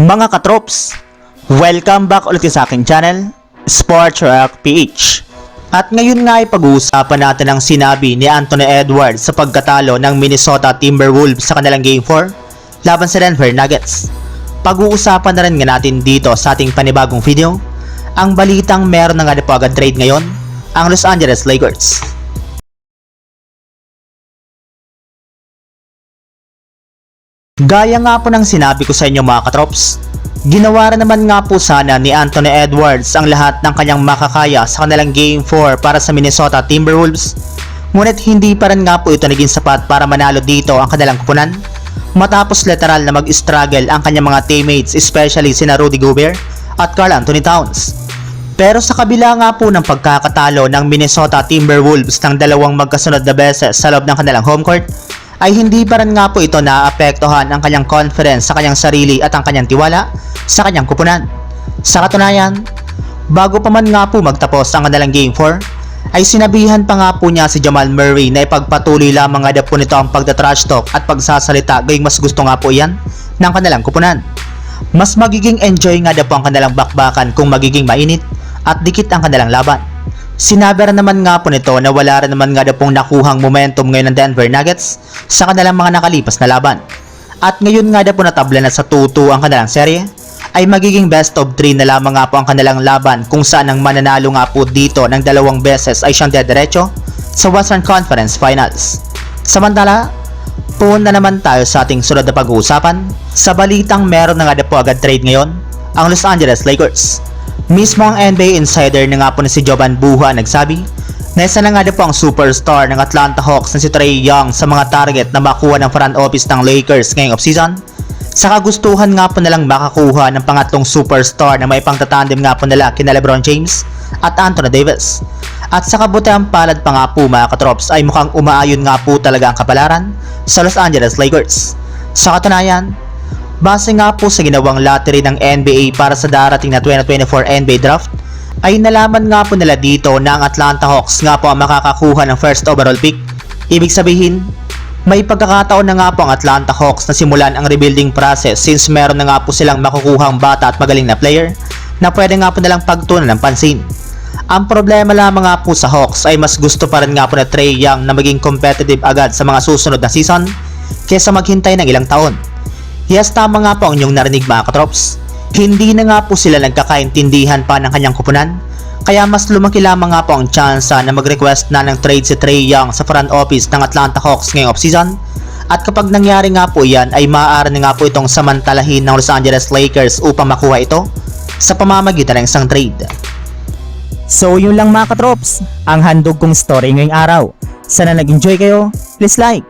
Mga katrops, welcome back ulit sa aking channel, Sports Rock PH. At ngayon nga ay pag-uusapan natin ang sinabi ni Anthony Edwards sa pagkatalo ng Minnesota Timberwolves sa kanilang Game 4 laban sa Denver Nuggets. Pag-uusapan na rin nga natin dito sa ating panibagong video, ang balitang meron na nga na trade ngayon, ang Los Angeles Lakers. Gaya nga po ng sinabi ko sa inyo mga katrops, ginawa naman nga po sana ni Anthony Edwards ang lahat ng kanyang makakaya sa kanilang Game 4 para sa Minnesota Timberwolves. Ngunit hindi pa rin nga po ito naging sapat para manalo dito ang kanilang kupunan. Matapos literal na mag-struggle ang kanyang mga teammates especially sina Rudy Gobert at Carl Anthony Towns. Pero sa kabila nga po ng pagkakatalo ng Minnesota Timberwolves ng dalawang magkasunod na beses sa loob ng kanilang home court, ay hindi pa rin nga po ito naapektuhan ang kanyang confidence sa kanyang sarili at ang kanyang tiwala sa kanyang kupunan. Sa katunayan, bago pa man nga po magtapos ang kanilang Game 4, ay sinabihan pa nga po niya si Jamal Murray na ipagpatuloy lamang nga po nito ang pagda-trash talk at pagsasalita gayong mas gusto nga po iyan ng kanilang kupunan. Mas magiging enjoy nga po ang kanilang bakbakan kung magiging mainit at dikit ang kanilang laban. Sinabi rin naman nga po nito na wala rin naman nga daw pong nakuhang momentum ngayon ng Denver Nuggets sa kanilang mga nakalipas na laban. At ngayon nga daw po natabla na sa 2-2 ang kanilang serye, ay magiging best of 3 na lamang nga po ang kanilang laban kung saan ang mananalo nga po dito ng dalawang beses ay siyang dediretso sa Western Conference Finals. Samantala, Pumunta naman tayo sa ating sunod na pag-uusapan. Sa balitang meron na nga na po agad trade ngayon, ang Los Angeles Lakers. Mismo ang NBA insider na nga po na si Jovan Buha nagsabi na isa na nga po ang superstar ng Atlanta Hawks na si Trey Young sa mga target na makuha ng front office ng Lakers ngayong offseason. Sa kagustuhan nga po nalang makakuha ng pangatlong superstar na may pangtatandem nga po nila kina Lebron James at Anthony Davis. At sa kabutihang palad pa nga po mga katrops ay mukhang umaayon nga po talaga ang kapalaran sa Los Angeles Lakers. Sa katunayan, base nga po sa ginawang lottery ng NBA para sa darating na 2024 NBA Draft, ay nalaman nga po nila dito na ang Atlanta Hawks nga po ang makakakuha ng first overall pick. Ibig sabihin, may pagkakataon na nga po ang Atlanta Hawks na simulan ang rebuilding process since meron na nga po silang makukuhang bata at magaling na player na pwede nga po nilang pagtunan ng pansin. Ang problema lamang nga po sa Hawks ay mas gusto pa rin nga po na Trey Young na maging competitive agad sa mga susunod na season kesa maghintay ng ilang taon. Yes, tama nga po ang inyong narinig mga katrops. Hindi na nga po sila nagkakaintindihan pa ng kanyang kupunan, kaya mas lumaki lamang nga po ang tsansa na mag-request na ng trade si Trey Young sa front office ng Atlanta Hawks ngayong offseason. At kapag nangyari nga po yan ay maaari na nga po itong samantalahin ng Los Angeles Lakers upang makuha ito sa pamamagitan ng isang trade. So yun lang mga katrops, ang handog kong story ngayong araw. Sana nag-enjoy kayo, please like